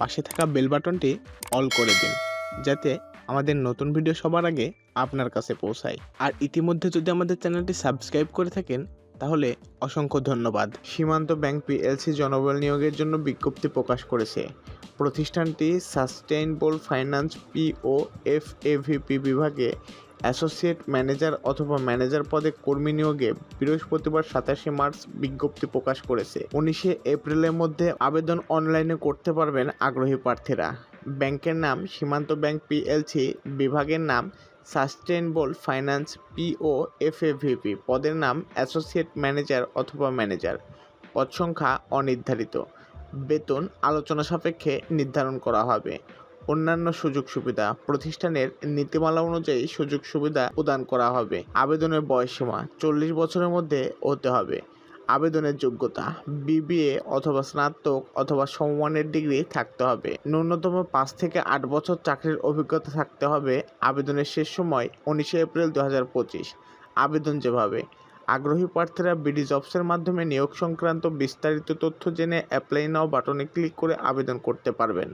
পাশে থাকা বেল বাটনটি অল করে দিন, যাতে আমাদের নতুন ভিডিও সবার আগে আপনার কাছে পৌঁছায়। আর ইতিমধ্যে যদি আমাদের চ্যানেলটি সাবস্ক্রাইব করে থাকেন, তাহলে অসংখ্য ধন্যবাদ। সীমান্ত ব্যাংক পিএলসি জনবল নিয়োগের জন্য বিজ্ঞপ্তি প্রকাশ করেছে। প্রতিষ্ঠানটি sustainable finance PO F AVP বিভাগে অ্যাসোসিয়েট ম্যানেজার অথবা ম্যানেজার পদে কর্মী নিয়োগে বৃহস্পতিবার সাতাশে মার্চ বিজ্ঞপ্তি প্রকাশ করেছে। উনিশে এপ্রিলের মধ্যে আবেদন অনলাইনে করতে পারবেন আগ্রহী প্রার্থীরা। ব্যাংকের নাম, সীমান্ত ব্যাংক পিএলসি বিভাগের নাম, সাস্টেইনবল ফাইন্যান্স পিও এফএভিপি পদের নাম, অ্যাসোসিয়েট ম্যানেজার অথবা ম্যানেজার। পদ সংখ্যা অনির্ধারিত। বেতন আলোচনা সাপেক্ষে নির্ধারণ করা হবে। অন্যান্য সুযোগ সুবিধা প্রতিষ্ঠানের নীতিমালা অনুযায়ী সুযোগ সুবিধা প্রদান করা হবে। আবেদনের বয়সসীমা চল্লিশ বছরের মধ্যে হতে হবে। আবেদনের যোগ্যতা, বিবিএ অথবা স্নাতক অথবা সমমানের ডিগ্রি থাকতে হবে। ন্যূনতম পাঁচ থেকে আট বছর চাকরির অভিজ্ঞতা থাকতে হবে। আবেদনের শেষ সময় উনিশে এপ্রিল দু হাজার পঁচিশ। আবেদন যেভাবে। আগ্রহী প্রার্থীরা বিডি জবসের মাধ্যমে নিয়োগ সংক্রান্ত বিস্তারিত তথ্য জেনে অ্যাপ্লাই নাও বাটনে ক্লিক করে আবেদন করতে পারবেন।